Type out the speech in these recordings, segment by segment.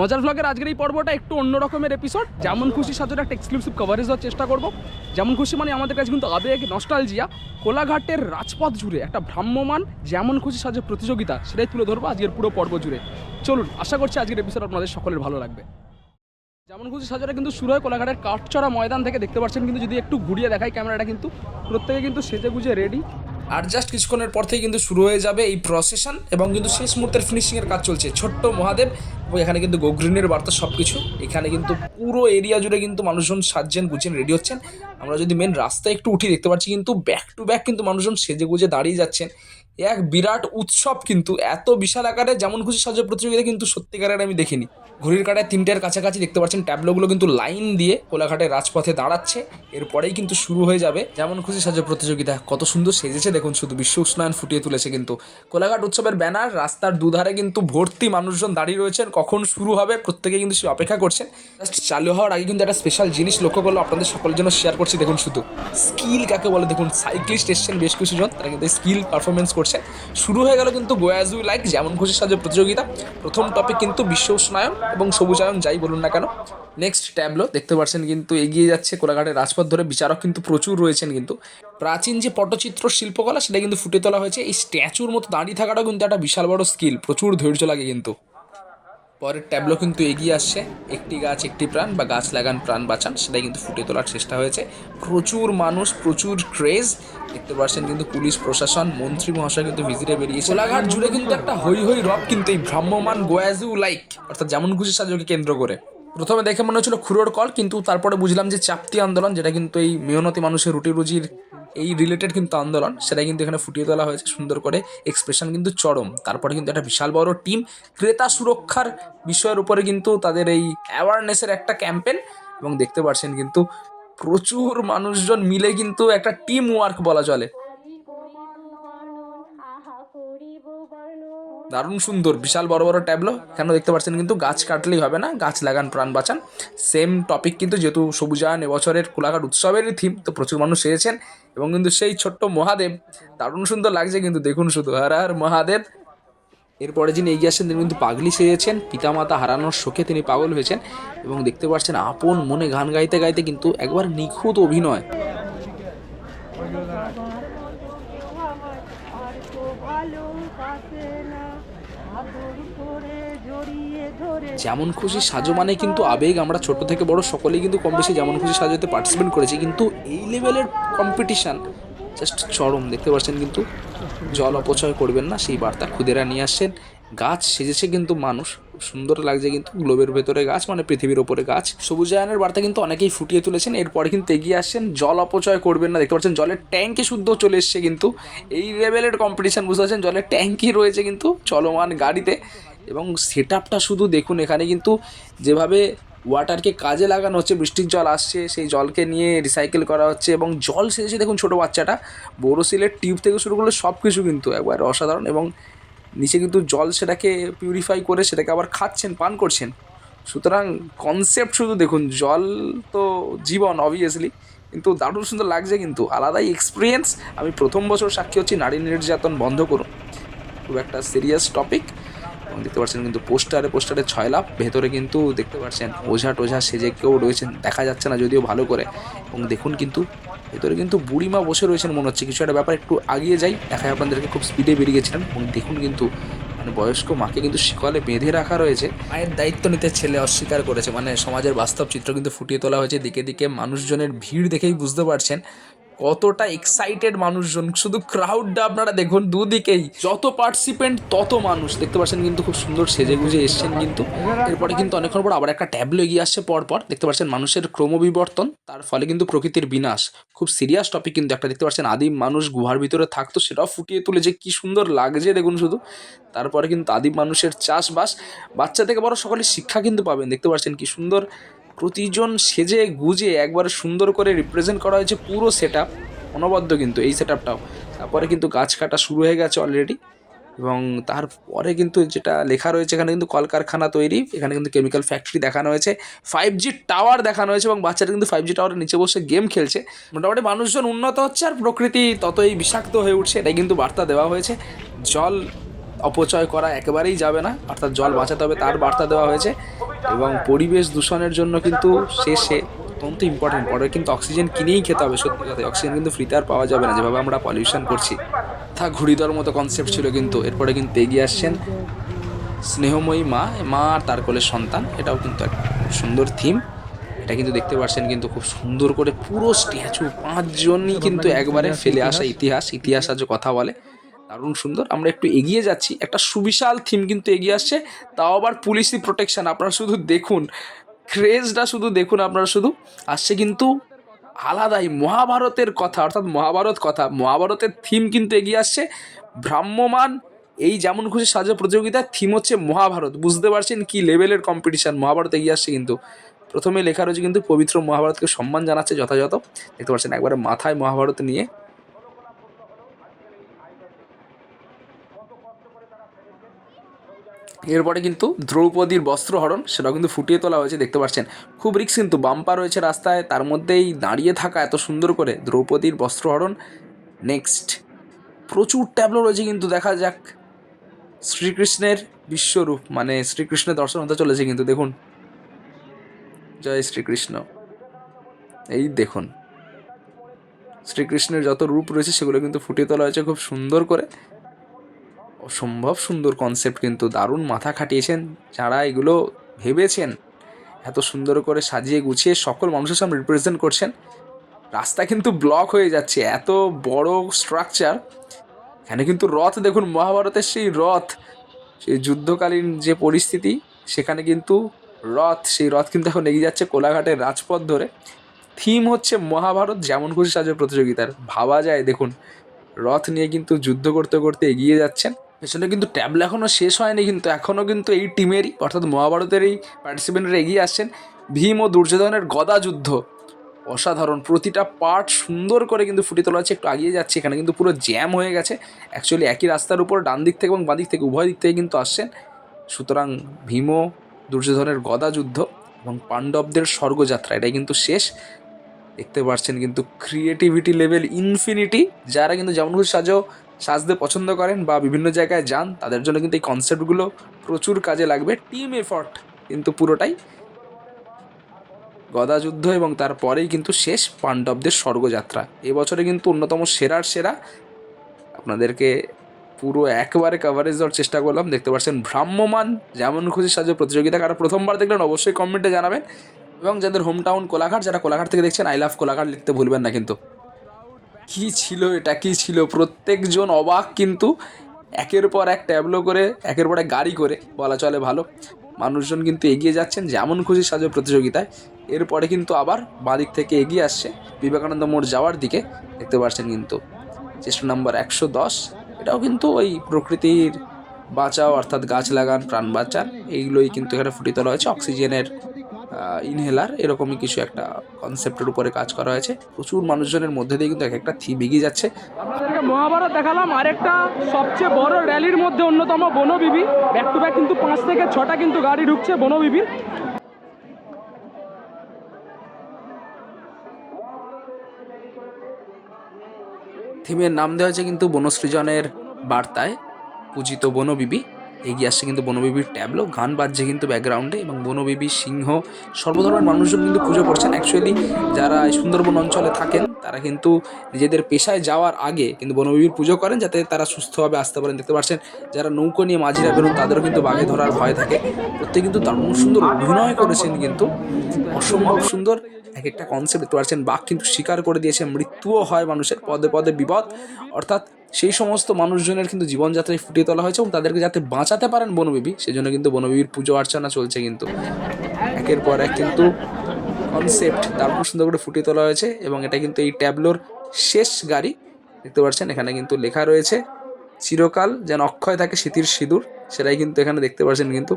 মজার ভ্লগের আজকের এই পর্বটা একটু অন্য রকমের এপিসোড যেমন খুশি সাথে একটা এক্সক্লুসিভ কভারেজ দেওয়ার চেষ্টা করব। যেমন খুশি মানে আমাদের কাছে কিন্তু আবেগ নস্টালজিয়া কোলাঘাটের রাজপথ জুড়ে একটা ভ্রাম্যমান, যেমন খুশি সাজে প্রতিযোগিতা, সেটাই তুলে ধরবো আজকের পুরো পর্ব জুড়ে। চলুন, আশা করছি আজকের এপিসোড আপনাদের সকলের ভালো লাগবে। যেমন খুশি সাজাটা কিন্তু শুরু হয় কোলাঘাটের কাঠচড়া ময়দান থেকে, দেখতে পাচ্ছেন কিন্তু যদি একটু ঘুরিয়ে দেখাই ক্যামেরাটা কিন্তু, প্রত্যেকে কিন্তু সেজে গুজে রেডি আর জাস্ট কিছুক্ষণের পর থেকে কিন্তু শুরু হয়ে যাবে এই প্রসেশন এবং কিন্তু শেষ মুহূর্তের ফিনিশিংয়ের কাজ চলছে। ছোট্ট মহাদেব এবং এখানে কিন্তু গোগ্রিনের বার্তা সব কিছু এখানে কিন্তু পুরো এরিয়া জুড়ে কিন্তু মানুষজন সাজছেন গুছেন রেডি হচ্ছেন। আমরা যদি মেন রাস্তায় একটু উঠি দেখতে পাচ্ছি কিন্তু ব্যাক টু ব্যাক কিন্তু মানুষজন সেজে গুজে দাঁড়িয়ে যাচ্ছেন। এক বিরাট উৎসব কিন্তু, এত বিশাল আকারে যেমন খুশি সাজা প্রতিযোগিতা কিন্তু সত্যিকারের আমি দেখিনি। ঘড়ির কাটায় তিনটের কাছাকাছি দেখতে পাচ্ছেন, ট্যাবলোগুলো কিন্তু লাইন দিয়ে কোলাঘাটের রাজপথে দাঁড়াচ্ছে। এরপরেই কিন্তু শুরু হয়ে যাবে যেমন খুশি সাজা প্রতিযোগিতা। কত সুন্দর সেজেছে দেখুন, শুধু বিশ্ব উষ্ণায়ন ফুটিয়ে তুলেছে কিন্তু। কোলাঘাট উৎসবের ব্যানার, রাস্তার দুধারে কিন্তু ভর্তি মানুষজন দাঁড়িয়ে রয়েছেন, কখন শুরু হবে প্রত্যেকে কিন্তু সে অপেক্ষা করছেন। জাস্ট চালু হওয়ার আগে কিন্তু একটা স্পেশাল জিনিস লক্ষ্য করল আপনাদের সকলের জন্য শেয়ার করছি, দেখুন শুধু। স্কিল কাকে বলে? দেখুন সাইক্লিস্ট এসছেন বেশ কিছুজন, তারা কিন্তু স্কিল পারফরমেন্স করছে শুরু হয়ে গেল কিন্তু গোয়াজু লাইক, যেমন খুশি সাজে প্রতিযোগিতা। প্রথম টপিক কিন্তু বিশ্ব উষ্ণায়ন এবং সবুজায়ন যাই বলুন না কেন। নেক্সট ট্যাবলো দেখতে পাচ্ছেন কিন্তু এগিয়ে যাচ্ছে কোলাঘাটের রাজপথ ধরে। বিচারক কিন্তু প্রচুর রয়েছেন কিন্তু। প্রাচীন যে পটচিত্র শিল্পকলা, সেটা কিন্তু ফুটে তোলা হয়েছে। এই স্ট্যাচুর মতো দাঁড়িয়ে থাকাটাও কিন্তু একটা বিশাল বড় স্কিল প্রচুর ধৈর্য লাগে কিন্তু। পরের ট্যাবলো কিন্তু এগিয়ে আসছে। একটি গাছ, একটি প্রাণ বা গাছ লাগান, প্রাণ বাঁচান, সেটাই কিন্তু ফুটে তোলার চেষ্টা হয়েছে। প্রচুর মানুষ, প্রচুর ক্রেজ দেখতে পাচ্ছেন কিন্তু পুলিশ, প্রশাসন, মন্ত্রী মহাশয় কিন্তু ভিজিটে বেরিয়েছে। কোলাঘাট জুড়ে কিন্তু একটা হই হই রব কিন্তু এই ভ্রাম্যমান গোয়াজু লাইক অর্থাৎ যেমন খুশি সাজকে কেন্দ্র করে। প্রথমে দেখে মনে হচ্ছিল খুঁড়োর কল, কিন্তু তারপরে বুঝলাম যে চাপতি আন্দোলন, যেটা কিন্তু এই মেহনতি মানুষের রুটি রুজির এই রিলেটেড কিন্তু আন্দোলন সেটা কিন্তু এখানে ফুটিয়ে তোলা হয়েছে সুন্দর করে। এক্সপ্রেশন কিন্তু চরম। তারপরে কিন্তু একটা বিশাল বড় টিম ক্রেতা সুরক্ষার বিষয়ের উপরে কিন্তু তাদের এই অ্যাওয়ারনেসের একটা ক্যাম্পেন এবং দেখতে পাচ্ছেন কিন্তু প্রচুর মানুষজন মিলে কিন্তু একটা টিম ওয়ার্ক বলা চলে। দারুণ সুন্দর, বিশাল বড় বড় ট্যাবলো কেন দেখতে পাচ্ছেন কিন্তু গাছ কাটলেই হবে না, গাছ লাগান, প্রাণ বাঁচান। সেম টপিক কিন্তু যেহেতু সবুজায়ন এবছরের কোলাঘাট উৎসবেরই থিম তো প্রচুর মানুষ এসেছেন এবং কিন্তু সেই ছোট্ট মহাদেব, দারুণ সুন্দর লাগছে কিন্তু দেখুন শুধু, হর হর মহাদেব। এরপরে যিনি এগিয়ে আসছেন, তিনি কিন্তু পাগলি সেজেছেন, পিতামাতা হারানোর শোকে তিনি পাগল হয়েছেন। এবং দেখতে পাচ্ছেন, আপন মনে গান গাইতে গাইতে কিন্তু একবার নিখুঁত অভিনয় আর তো ভালোবাসে না আদর করে জড়িয়ে ধরে যেমন খুশি সাজো মানে কিন্তু আবেগ, আমরা ছোট থেকে বড় সকলেই কিন্তু কম বেশি যেমন খুশি সাজোতে পার্টিসিপেট করেছি, কিন্তু এই লেভেলের কম্পিটিশান জাস্ট চরম, দেখতে পাচ্ছেন কিন্তু জল অপচয় করবেন না, সেই বার্তা খুদেরা নিয়ে আসছেন। গাছ সেজেছে কিন্তু মানুষ সুন্দর লাগছে কিন্তু গ্লোবের ভেতরে গাছ মানে পৃথিবীর ওপরে গাছ। সবুজায়নের বার্তা কিন্তু অনেকেই ফুটিয়ে তুলেছেন, এরপরে কিন্তু এগিয়ে আসছেন, জল অপচয় করবেন না, দেখতে পাচ্ছেন জলের ট্যাঙ্কি শুদ্ধ চলে এসছে কিন্তু। এই লেভেলের কম্পিটিশান বুঝতে পারছেন? জলের ট্যাঙ্কি রয়েছে কিন্তু চলমান গাড়িতে। এবং সেট আপটা শুধু দেখুন, এখানে কিন্তু যেভাবে ওয়াটারকে কাজে লাগানো হচ্ছে, বৃষ্টির জল আসছে, সেই জলকে নিয়ে রিসাইকেল করা হচ্ছে এবং জল সেজেছে দেখুন ছোটো বাচ্চাটা। বোরোসিলের টিউব থেকে শুরু করলে সব কিছু কিন্তু একবার অসাধারণ এবং নিচে কিন্তু জল সেটাকে পিউরিফাই করে সেটাকে আবার খাচ্ছেন, পান করছেন। সুতরাং কনসেপ্ট শুধু দেখুন, জল তো জীবন অবভিয়াসলি কিন্তু দারুণ সুন্দর লাগছে কিন্তু। আলাদাই এক্সপিরিয়েন্স আমি প্রথম বছর সাক্ষী হচ্ছি, নারী নির্যাতন বন্ধ করুন। খুব একটা সিরিয়াস টপিক এবং দেখতে পাচ্ছেন কিন্তু পোস্টারে পোস্টারে ছয় লাভ ভেতরে কিন্তু দেখতে পাচ্ছেন ওঝা টোঝা সেজে কেউ রয়েছেন, দেখা যাচ্ছে না যদিও ভালো করে। এবং দেখুন কিন্তু, ভেতরে কিন্তু বুড়িমা বসে রয়েছেন মনে হচ্ছে। কিছু একটা ব্যাপার, একটু আগিয়ে যাই, দেখায় আপনাদেরকে খুব স্পিডে বেরিয়ে গেছিলেন এবং দেখুন কিন্তু মানে বয়স্ক মাকে কিন্তু শিকলে বেঁধে রাখা রয়েছে। মায়ের দায়িত্ব নিতে ছেলে অস্বীকার করেছে। মানে সমাজের বাস্তব চিত্র কিন্তু ফুটিয়ে তোলা হয়েছে। দিকে দিকে মানুষজনের ভিড় দেখেই বুঝতে পারছেন। কতটা এক্সাইটেড মানুষজন। শুধু ক্রাউডটা আপনারা দেখুন, দুদিকেই। যত পার্টিসিপেন্ট তত মানুষ। দেখতে পাচ্ছেন কিন্তু খুব সুন্দর সেজে গুজে এসছেন কিন্তু। এরপরে কিন্তু অনেকক্ষণ পর আবার একটা ট্যাবলো এগিয়ে আসছে পরপর। দেখতে পাচ্ছেন মানুষের ক্রমবিবর্তন, তার ফলে কিন্তু প্রকৃতির বিনাশ। খুব সিরিয়াস টপিক কিন্তু একটা। দেখতে পাচ্ছেন আদিম মানুষ গুহার ভিতরে থাকতো, সেটাও ফুটিয়ে তুলে যে কি সুন্দর লাগছে দেখুন শুধু। তারপরে কিন্তু আদিম মানুষের চাষবাস। বাচ্চা থেকে বড় সকলে শিক্ষা কিন্তু পাবেন। দেখতে পাচ্ছেন কি সুন্দর প্রতিজন সেজে গুজে একবার সুন্দর করে রিপ্রেজেন্ট করা হয়েছে পুরো সেট আপ অনবদ্য কিন্তু এই সেট আপটাও তারপরে কিন্তু গাছ কাটা শুরু হয়ে গেছে অলরেডি এবং তারপরে কিন্তু যেটা লেখা রয়েছে, এখানে কিন্তু কলকারখানা তৈরি, এখানে কিন্তু কেমিক্যাল ফ্যাক্টরি দেখানো হয়েছে ফাইভ জি টাওয়ার দেখানো হয়েছে এবং বাচ্চারা কিন্তু ফাইভ জি টাওয়ারের নিচে বসে গেম খেলছে। মোটামুটি মানুষজন উন্নত হচ্ছে আর প্রকৃতি ততই বিষাক্ত হয়ে উঠছে, এটাই কিন্তু বার্তা দেওয়া হয়েছে। জল অপচয় করা একেবারেই যাবে না, অর্থাৎ জল বাঁচাতে হবে তার বার্তা দেওয়া হয়েছে এবং পরিবেশ দূষণের জন্য কিন্তু শেষে অত্যন্ত ইম্পর্টেন্ট পরে কিন্তু অক্সিজেন কিনেই খেতে হবে সত্যি কথা অক্সিজেন কিন্তু ফ্রিতে আর পাওয়া যাবে না, যেভাবে আমরা পলিউশন করছি। তা ঘুড়ি দেওয়ার মতো কনসেপ্ট ছিল কিন্তু, এরপরে কিন্তু এগিয়ে আসছেন স্নেহময়ী মা মা আর তার কোলের সন্তান, এটাও কিন্তু একটা সুন্দর থিম এটা কিন্তু দেখতে পাচ্ছেন কিন্তু খুব সুন্দর করে পুরো স্ট্যাচু পাঁচজনই কিন্তু একবারে ফেলে আসা ইতিহাস ইতিহাস আজ কথা বলে। দারুণ সুন্দর। আমরা একটু এগিয়ে যাচ্ছি। একটা সুবিশাল থিম কিন্তু এগিয়ে আসছে। তাও আবার পুলিশি প্রোটেকশন আপনারা শুধু দেখুন। ক্রেজটা শুধু দেখুন আপনারা শুধু। আসছে কিন্তু আলাদাই মহাভারতের কথা, অর্থাৎ মহাভারত কথা। মহাভারতের থিম কিন্তু এগিয়ে আসছে। ভ্রাম্যমান এই যেমন খুশি সাজা প্রতিযোগিতার থিম হচ্ছে মহাভারত। বুঝতে পারছেন কি লেভেলের কম্পিটিশান মহাভারত এগিয়ে আসছে কিন্তু। প্রথমে লেখা রয়েছে কিন্তু পবিত্র মহাভারতকে সম্মান জানাচ্ছে যথাযথ। দেখতে পাচ্ছেন একবারে মাথায় মহাভারত নিয়ে এরপরে কিন্তু দ্রৌপদীর বস্ত্রহরণ, সেটাও কিন্তু ফুটিয়ে তোলা হয়েছে, দেখতে পাচ্ছেন। খুব রিক্স কিন্তু বাম্পার রয়েছে রাস্তায়, তার মধ্যেই দাঁড়িয়ে থাকা এত সুন্দর করে দ্রৌপদীর বস্ত্রহরণ। নেক্সট প্রচুর ট্যাবলো রয়েছে কিন্তু, দেখা যাক শ্রীকৃষ্ণের বিশ্বরূপ মানে শ্রীকৃষ্ণের দর্শন হতে চলেছে কিন্তু, দেখুন। জয় শ্রীকৃষ্ণ। এই দেখুন, শ্রীকৃষ্ণের যত রূপ রয়েছে, সেগুলো কিন্তু ফুটিয়ে তোলা হয়েছে খুব সুন্দর করে। অসম্ভব সুন্দর কনসেপ্ট কিন্তু দারুণ মাথা খাটিয়েছেন যারা এগুলো ভেবেছেন। এত সুন্দর করে সাজিয়ে গুছিয়ে সকল মানুষের সামনে রিপ্রেজেন্ট করছেন। রাস্তা কিন্তু ব্লক হয়ে যাচ্ছে, এত বড় স্ট্রাকচার এখানে কিন্তু রথ, দেখুন মহাভারতের সেই রথ, সেই যুদ্ধকালীন যে পরিস্থিতি, সেখানে কিন্তু রথ, সেই রথ কিন্তু এখন এগিয়ে যাচ্ছে কোলাঘাটের রাজপথ ধরে। থিম হচ্ছে মহাভারত যেমন খুশি সাজের প্রতিযোগিতার। ভাবা যায়, দেখুন, রথ নিয়ে কিন্তু যুদ্ধ করতে করতে এগিয়ে যাচ্ছেন। পেছনে কিন্তু ট্যাবলো এখনও শেষ হয়নি কিন্তু এখনও কিন্তু এই টিমেরই, অর্থাৎ মহাভারতের এই পার্টিসিপেন্টরা এগিয়ে আসছেন। ভীম ও দুর্যোধনের গদা যুদ্ধ। অসাধারণ, প্রতিটা পার্ট সুন্দর করে কিন্তু ফুটে তোলা হচ্ছে, একটু আগিয়ে যাচ্ছে, এখানে কিন্তু পুরো জ্যাম হয়ে গেছে। অ্যাকচুয়ালি একই রাস্তার উপর ডান দিক থেকে এবং বাঁ দিক থেকে, উভয় দিক থেকে কিন্তু আসছেন। সুতরাং ভীম দুর্যোধনের গদা যুদ্ধ এবং পাণ্ডবদের স্বর্গযাত্রা, এটাই কিন্তু শেষ। দেখতে পাচ্ছেন কিন্তু ক্রিয়েটিভিটি লেভেল ইনফিনিটি যারা কিন্তু যেমন খুশি সাজো সাজতে পছন্দ করেন বা বিভিন্ন জায়গায় যান, তাদের জন্য কিন্তু এই কনসেপ্টগুলো প্রচুর কাজে লাগবে। টিম এফর্ট কিন্তু পুরোটাই গদাযুদ্ধ এবং তারপরেই কিন্তু শেষ পাণ্ডবদের স্বর্গযাত্রা। এবছরে কিন্তু অন্যতম সেরার সেরা। আপনাদেরকে পুরো একবারে কভারেজ দেওয়ার চেষ্টা করলাম। দেখতে পাচ্ছেন ভ্রাম্যমান যেমন খুশি সাজো প্রতিযোগিতা। কারা প্রথমবার দেখলেন অবশ্যই কমেন্টে জানাবেন। এবং যাদের হোম টাউন কোলাঘাট, যারা কোলাঘাট থেকে দেখছেন আই লাভ কোলাঘাট লিখতে ভুলবেন না কিন্তু। কি ছিল এটা কি ছিল? প্রত্যেকজন অবাক কিন্তু একের পর এক ট্যাবলো করে, একের পর এক গাড়ি করে বলা চলে ভালো। মানুষজন কিন্তু এগিয়ে যাচ্ছেন যেমন খুশি সাজো প্রতিযোগিতায়। এরপরে কিন্তু আবার বাঁদিক থেকে এগিয়ে আসছে বিবেকানন্দ মোড় যাওয়ার দিকে। দেখতে পাচ্ছেন কিন্তু চেষ্টা নাম্বার একশো দশ। এটাও কিন্তু ওই প্রকৃতির বাঁচাও, অর্থাৎ গাছ লাগান, প্রাণ বাঁচান, এইগুলোই কিন্তু এখানে ফুটিয়ে তোলা হয়েছে। অক্সিজেনের ইনহেলার এরকমই কিছু একটা কনসেপ্টের উপরে কাজ করা হয়েছে। প্রচুর মানুষজনের মধ্যে দিয়ে কিন্তু এক একটা থিম এগিয়ে যাচ্ছে। আপনাদেরকে মহাভারত দেখালাম আরেকটা সবচেয়ে বড় র্যালির মধ্যে অন্যতম বনবিবি। ব্যাক টু ব্যাক কিন্তু পাঁচ থেকে ছটা কিন্তু গাড়ি ঢুকছে বনবিবির। থিমের নাম দেওয়া হয়েছে কিন্তু বনসৃজনের বার্তায় পূজিত বনবিবি। এগিয়ে আসছে কিন্তু বনবিবির ট্যাবলো। গান বাজছে কিন্তু ব্যাকগ্রাউন্ডে এবং বনবিবি সিংহ সর্বধরনের মানুষজন কিন্তু পুজো করছেন। অ্যাকচুয়ালি যারা সুন্দরবন অঞ্চলে থাকেন, তারা কিন্তু নিজেদের পেশায় যাওয়ার আগে কিন্তু বনবিবির পুজো করেন যাতে তারা সুস্থভাবে আসতে পারেন। দেখতে পাচ্ছেন, যারা নৌকো নিয়ে মাঝিরা বেরোন, তাদেরও কিন্তু বাঘে ধরার ভয় থাকে। প্রত্যেকে কিন্তু দারুণ সুন্দর অভিনয় করেছেন কিন্তু। অসম্ভব সুন্দর এক একটা কনসেপ্ট দেখতে পাচ্ছেন, বাঘ কিন্তু স্বীকার করে দিয়েছে। মৃত্যুও হয় মানুষের, পদে পদে বিপদ। অর্থাৎ সেই সমস্ত মানুষজনের কিন্তু জীবনযাত্রায় ফুটিয়ে তোলা হয়েছে এবং তাদেরকে যাতে বাঁচাতে পারেন বনবিবি, সেজন্য কিন্তু বনবিবির পুজো অর্চনা চলছে কিন্তু। একের পর এক কিন্তু কনসেপ্ট দারুণ সুন্দর করে ফুটিয়ে তোলা হয়েছে এবং এটা কিন্তু এই ট্যাবলোর শেষ গাড়ি, দেখতে পাচ্ছেন? এখানে কিন্তু লেখা রয়েছে, চিরকাল যেন অক্ষয় থাকে স্মৃতির সিঁদুর, সেটাই কিন্তু এখানে দেখতে পাচ্ছেন কিন্তু।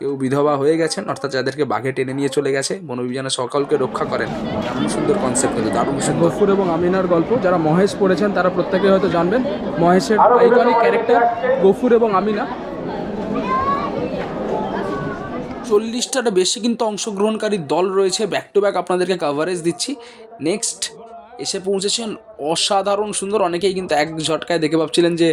কেউ বিধবা হয়ে গেছেন অর্থাৎ যাদেরকে বাঘে টেনে নিয়ে চলে গেছে বনবিবি যেন সকলকে রক্ষা করেন। দারুণ সুন্দর কনসেপ্ট কিন্তু দারুণ সুন্দর। গফুর এবং আমিনার গল্প যারা মহেশ পড়েছেন তারা প্রত্যেকে হয়তো জানবেন মহেশের আইকনিক ক্যারেক্টার গফুর এবং আমিনা। চল্লিশটার বেশি কিন্তু অংশগ্রহণকারী দল রয়েছে ব্যাক টু ব্যাক আপনাদেরকে কাভারেজ দিচ্ছি। নেক্সট এসে পৌঁছেছেন অসাধারণ সুন্দর অনেকেই কিন্তু এক ঝটকায় দেখে ভাবছিলেন যে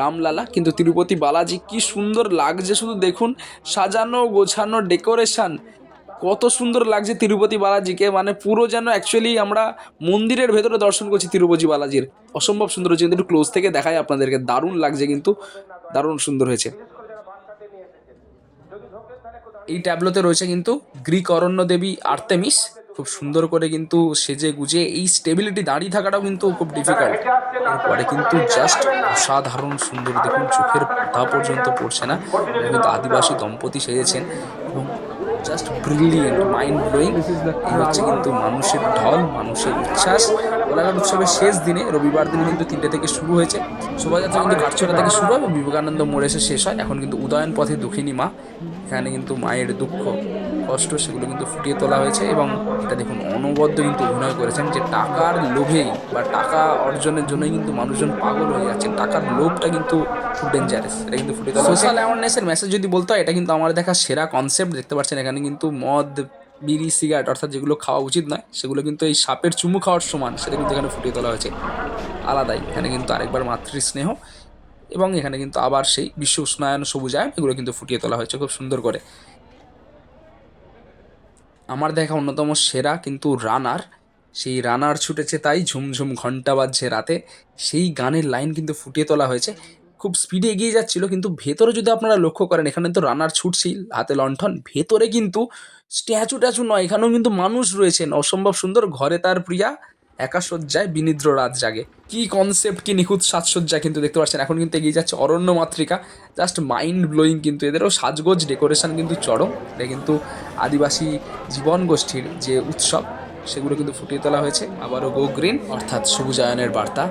রামলালা, কিন্তু তিরুপতি বালাজি কি সুন্দর লাগছে শুধু দেখুন। সাজানো, গোছানো, ডেকোরেশন। কত সুন্দর লাগছে তিরুপতি বালাজিকে মানে পুরো যেন অ্যাকচুয়ালি আমরা মন্দিরের ভেতরে দর্শন করছি তিরুপতি বালাজির। অসম্ভব সুন্দর হয়েছে, কিন্তু একটু ক্লোজ থেকে দেখায় আপনাদেরকে। দারুণ লাগছে কিন্তু, দারুণ সুন্দর হয়েছে। এই ট্যাবলোতে রয়েছে কিন্তু গ্রিক অরণ্য দেবী আর্তেমিস। খুব সুন্দর করে কিন্তু সেজে গুজে এই স্টেবিলিটি দাঁড়িয়ে থাকাটাও কিন্তু খুব ডিফিকাল্ট এরপরে কিন্তু জাস্ট অসাধারণ সুন্দর, দেখুন চোখের পাতা পর্যন্ত পড়ছে না কিন্তু আদিবাসী দম্পতি সেজেছেন এবং জাস্ট ব্রিলিয়েন্ট মাইন্ড ব্লোয়িং এই হচ্ছে কিন্তু মানুষের ঢল, মানুষের উচ্ছ্বাস। কোলাঘাট উৎসবের শেষ দিনে রবিবার দিনে কিন্তু তিনটে থেকে শুরু হয়েছে। শোভাযাত্রা কিন্তু কাঠছড়া থেকে শুরু হয় বিবেকানন্দ মোড়ে এসে শেষ হয়। এখন কিন্তু উদয়ন পথে দুঃখিনী মা। এখানে কিন্তু মায়ের দুঃখ, কষ্ট সেগুলো কিন্তু ফুটিয়ে তোলা হয়েছে এবং এটা দেখুন, অনবদ্য কিন্তু অভিনয় করেছেন যে টাকার লোভেই বা টাকা অর্জনের জন্যই কিন্তু মানুষজন পাগল হয়ে যাচ্ছেন। টাকার লোভটা কিন্তু খুব ডেঞ্জারাস এটা কিন্তু ফুটিয়ে তোলা সোশ্যাল অ্যাওয়ারনেসের মেসেজ যদি বলতে হয়, এটা কিন্তু আমার দেখা সেরা কনসেপ্ট দেখতে পাচ্ছেন এখানে কিন্তু মদ বিড়ি, সিগারেট অর্থাৎ যেগুলো খাওয়া উচিত নয়, সেগুলো কিন্তু এই সাপের চুমু খাওয়ার সমান, সেটা কিন্তু এখানে ফুটিয়ে তোলা হয়েছে। আলাদাই। এখানে কিন্তু আরেকবার মাতৃস্নেহ এবং এখানে কিন্তু আবার সেই বিশ্ব উষ্ণায়ন সবুজায়ন এগুলো কিন্তু ফুটিয়ে তোলা হয়েছে খুব সুন্দর করে। আমার দেখা অন্যতম সেরা কিন্তু রানার। সেই রানার ছুটেছে তাই ঝুমঝুম ঘণ্টা বাজছে রাতে। সেই গানের লাইন কিন্তু ফুটিয়ে তোলা হয়েছে। খুব স্পিডে এগিয়ে যাচ্ছিল, কিন্তু ভেতরে যদি আপনারা লক্ষ্য করেন, এখানে তো রানার ছুটছিল হাতে লণ্ঠন, ভেতরে কিন্তু স্ট্যাচু ট্যাচু নয়, এখানেও কিন্তু মানুষ রয়েছেন, অসম্ভব সুন্দর, ঘরে তার প্রিয়া একা শয্যায় বিনিদ্র রাত জাগে। কি কনসেপ্ট কি নিখুঁত সাজসজ্জা কিন্তু দেখতে পাচ্ছেন, এখন কিন্তু এগিয়ে যাচ্ছে অরণ্য মাতৃকা জাস্ট মাইন্ড ব্লোয়িং কিন্তু এদেরও, সাজগোজ ডেকোরেশন কিন্তু চরম, এটা কিন্তু আদিবাসী জীবন গোষ্ঠীর যে উৎসব, সেগুলো কিন্তু ফুটিয়ে তোলা হয়েছে। আবারও গো গ্রিন অর্থাৎ সবুজায়নের বার্তা।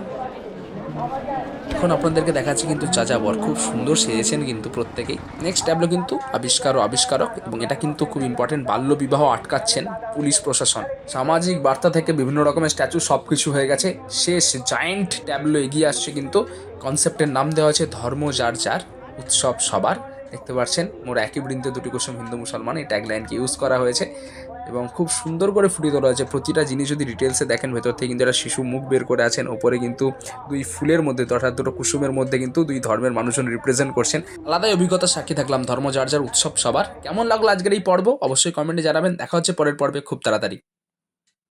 এখন আপনাদেরকে দেখাচ্ছি কিন্তু যাযাবর খুব সুন্দর সেজেছেন কিন্তু প্রত্যেকেই। নেক্সট ট্যাবলো কিন্তু আবিষ্কার ও আবিষ্কারক এবং এটা কিন্তু খুব ইম্পর্টেন্ট বাল্য বিবাহ আটকাচ্ছেন পুলিশ প্রশাসন। সামাজিক বার্তা থেকে বিভিন্ন রকমের স্ট্যাচু সব কিছু হয়ে গেছে। শেষ জায়েন্ট ট্যাবলো এগিয়ে আসছে কিন্তু কনসেপ্টের নাম দেওয়া হয়েছে ধর্ম যার যার উৎসব সবার। দেখতে পাচ্ছেন, মোর একই বৃন্দে দুটি কুসুম হিন্দু মুসলমান এই ট্যাগলাইনকে ইউজ করা হয়েছে। এবং খুব সুন্দর করে ফুটিয়ে তোলা হয়েছে। প্রতিটা জিনিস যদি ডিটেলসে দেখেন, ভেতর থেকে কিন্তু একটা শিশু মুখ বের করে আছেন, ওপরে কিন্তু দুই ফুলের মধ্যে অর্থাৎ দুটো কুসুমের মধ্যে কিন্তু দুই ধর্মের মানুষজন রিপ্রেজেন্ট করছেন। আলাদাই অভিজ্ঞতা, সাক্ষী থাকলাম ধর্ম যার যার উৎসব সবার। কেমন লাগল আজকের এই পর্ব? অবশ্যই কমেন্টে জানাবেন। দেখা হচ্ছে পরের পর্বে খুব তাড়াতাড়ি।